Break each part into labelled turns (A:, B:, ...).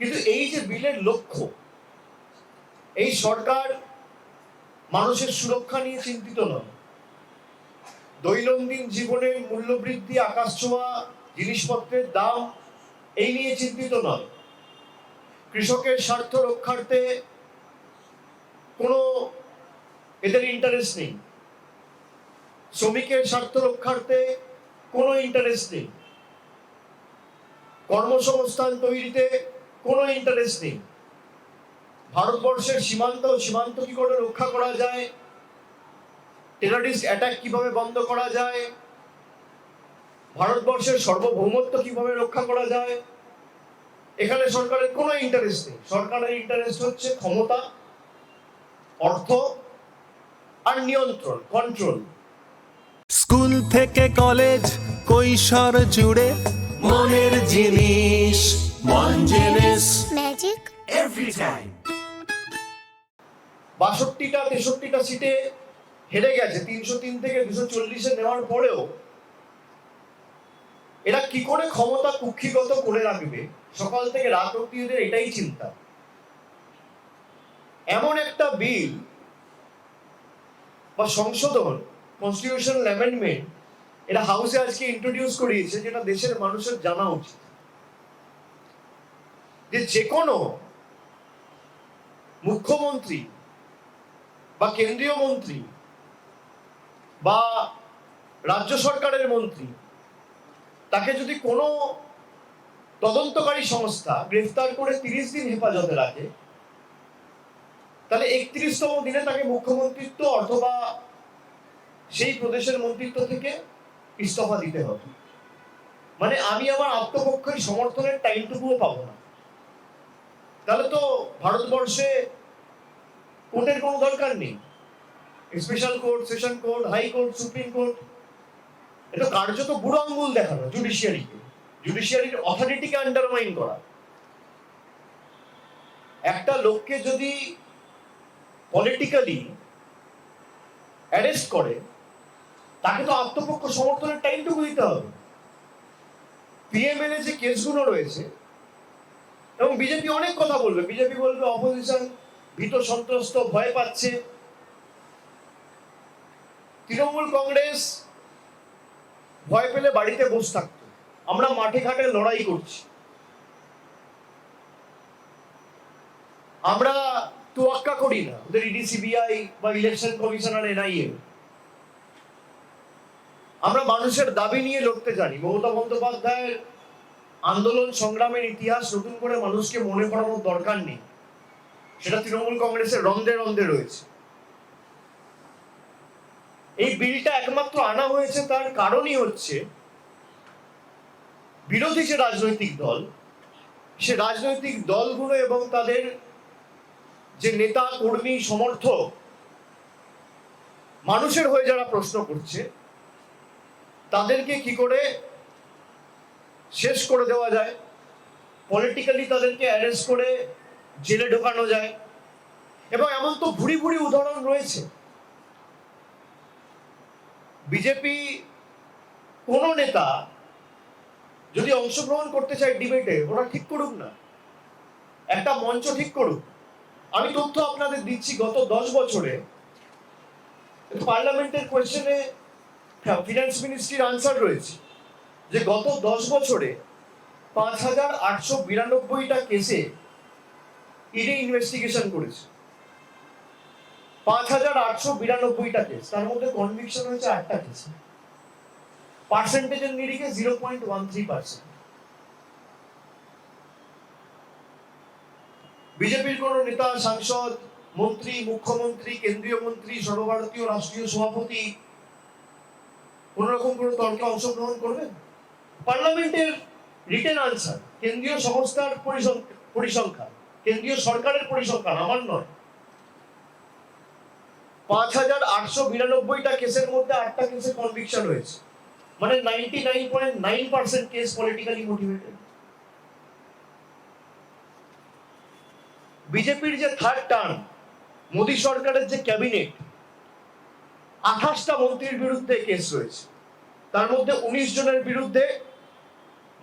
A: কিন্তু এই যে বিলের লক্ষ্য, এই সরকার মানুষের সুরক্ষা নিয়ে চিন্তিত নয়। দৈনন্দিন জীবনের মূল্যবৃদ্ধি, আকাশ ছোঁয়া, জিনিসপত্রের দাম, এই নিয়ে চিন্তিত নয়। কৃষকের স্বার্থ রক্ষার্থে কোনো এদের ইন্টারেস্ট নেই। শ্রমিকের স্বার্থ রক্ষার্থে কোনো ইন্টারেস্ট নেই। কর্মসংস্থান তৈরিতে কোনো ইন্টারেস্ট নেই। ভারতবর্ষের সীমান্ত সীমান্ত কি করে রক্ষা করা যায়? টেরারিস্ট অ্যাটাক কীভাবে বন্ধ করা যায়? ভারতবর্ষের সার্বভৌমত্ব কীভাবে রক্ষা করা যায়? এখানে সরকারের কোনো ইন্টারেস্ট নেই। সরকারের ইন্টারেস্ট হচ্ছে ক্ষমতা, অর্থ আর নিয়ন্ত্রণ কন্ট্রোল
B: স্কুল থেকে কলেজ কৈশোর জুড়ে মনের জিনিস। এভরি টাইম
A: বাষট্টিটা, তেষট্টিটা সিটে হেরে গেছে। তিনশো তিন থেকে দুশো চল্লিশে নেওয়ার পরেও এরা কি করে ক্ষমতা কুক্ষিগত করে রাখবে? সকাল থেকে রাত অব্দি এদের এটাই চিন্তা। এমন একটা বিল বা সংশোধন কনস্টিটিউশনাল অ্যামেন্ডমেন্ট এটা হাউসে আজকে ইন্ট্রোডিউস করিয়েছে, যেটা দেশের মানুষের জানা উচিত। যে যে কোনো মুখ্যমন্ত্রী বা কেন্দ্রীয় মন্ত্রী বা রাজ্য সরকারের মন্ত্রী, তাকে যদি কোনো তদন্তকারী সংস্থা গ্রেফতার করে তিরিশ দিন হেফাজতে রাখে, তাহলে একত্রিশতম দিনে তাকে মুখ্যমন্ত্রিত্ব অথবা সেই প্রদেশের মন্ত্রিত্ব থেকে ইস্তফা দিতে হবে। মানে আমি আমার আত্মপক্ষের সমর্থনের টাইমটুকুও পাবো না। তাহলে তো ভারতবর্ষে কোর্টের কোনো দরকার নেই। Special court session court high court supreme court এটা কার্যত বুড়ো আঙ্গুল দেখানো জুডিশিয়ারিকে জুডিশিয়ারির অথরিটিকে আন্ডারমাইন করা। একটা লোককে যদি পলিটিক্যালি অ্যারেস্ট করে, তাকে তো আত্মপক্ষ সমর্থনের টাইমটুকু দিতে হবে। পিএমএল যে কেসগুলো রয়েছে এবং বিজেপি অনেক কথা বলবে। বিজেপি বলবে অপোজিশন ভীত সন্ত্রস্ত, ভয় পাচ্ছে। তৃণমূল কংগ্রেস ভয় পেলে বাড়িতে বসে থাকতো। আমরা মাঠে ঘাটে লড়াই করছি। আমরা তোয়াক্কা করি না। ওদের ইডি সিবিআই বা ইলেকশন কমিশনার এনআইএ আমরা মানুষের দাবি নিয়ে লড়তে জানি। মমতা বন্দ্যোপাধ্যায়ের আন্দোলন সংগ্রামের ইতিহাস নতুন করে মানুষকে মনে করানোর দরকার নেই। সেটা তৃণমূল কংগ্রেসের রন্ধে রন্ধে রয়েছে। এই বিলটা একমাত্র আনা হয়েছে তার কারণই হচ্ছে বিরোধী যে রাজনৈতিক দল, সে রাজনৈতিক দলগুলো এবং তাদের যে নেতা, কর্মী, সমর্থক, মানুষের হয়ে যারা প্রশ্ন করছে, তাদেরকে কি করে শেষ করে দেওয়া যায়। পলিটিক্যালি তাদেরকে অ্যারেস্ট করে জেলে ঢোকানো যায়। এবং এমন তো ভুড়ি ভুড়ি উদাহরণ রয়েছে। বিজেপি কোন নেতা যদি অংশগ্রহণ করতে চায় ডিবেটে ওরা ঠিক করুক না। একটা মঞ্চ ঠিক করুক। আমি তথ্য আপনাদের দিচ্ছি, গত দশ বছরে পার্লামেন্টের কোয়েশ্চেনে ফিনান্স মিনিস্ট্রির আনসার রয়েছে। যে গত দশ বছরে পাঁচ হাজার আটশো বিরানব্বইটা কেসে ইডি ইনভেস্টিগেশন করেছে। পাঁচ হাজার আটশো বিরানব্বইটা কেস, তার মধ্যে কনভিকশন হয়েছে আটটা কেস। পার্সেন্টেজের নিরিখে zero point one three percent বিজেপির কোন নেতা, সাংসদ, মন্ত্রী, মুখ্যমন্ত্রী, কেন্দ্রীয় মন্ত্রী, সর্বভারতীয় রাষ্ট্রীয় সভাপতি কোন রকম কোনো তর্কে অংশগ্রহণ করবেন? পার্লামেন্টের রিটেন আনসার কেন্দ্রীয় সংস্থার পরিসং- পরিসংখ্যান, কেন্দ্রীয় সরকারের পরিসংখ্যান, আমার নয়। পাঁচ হাজার আটশো বিরানব্বইটা কেসের মধ্যে আটটা কেসে কনভিকশন হয়েছে। মানে ninety nine point nine percent case politically motivated বিজেপির যে থার্ড টার্ম মোদী সরকারের যে ক্যাবিনেট আঠাশটা মন্ত্রীর বিরুদ্ধে কেস রয়েছে। তার মধ্যে উনিশ জনের বিরুদ্ধে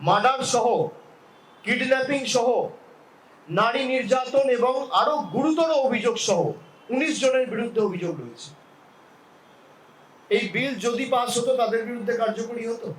A: মার্ডার সহ, কিডন্যাপিং সহ, নারী নির্যাতন এবং আরও গুরুতর অভিযোগ সহ উনিশ জনের বিরুদ্ধে অভিযোগ রয়েছে। এই বিল যদি পাস হতো, তাদের বিরুদ্ধে কার্যকরী হতো?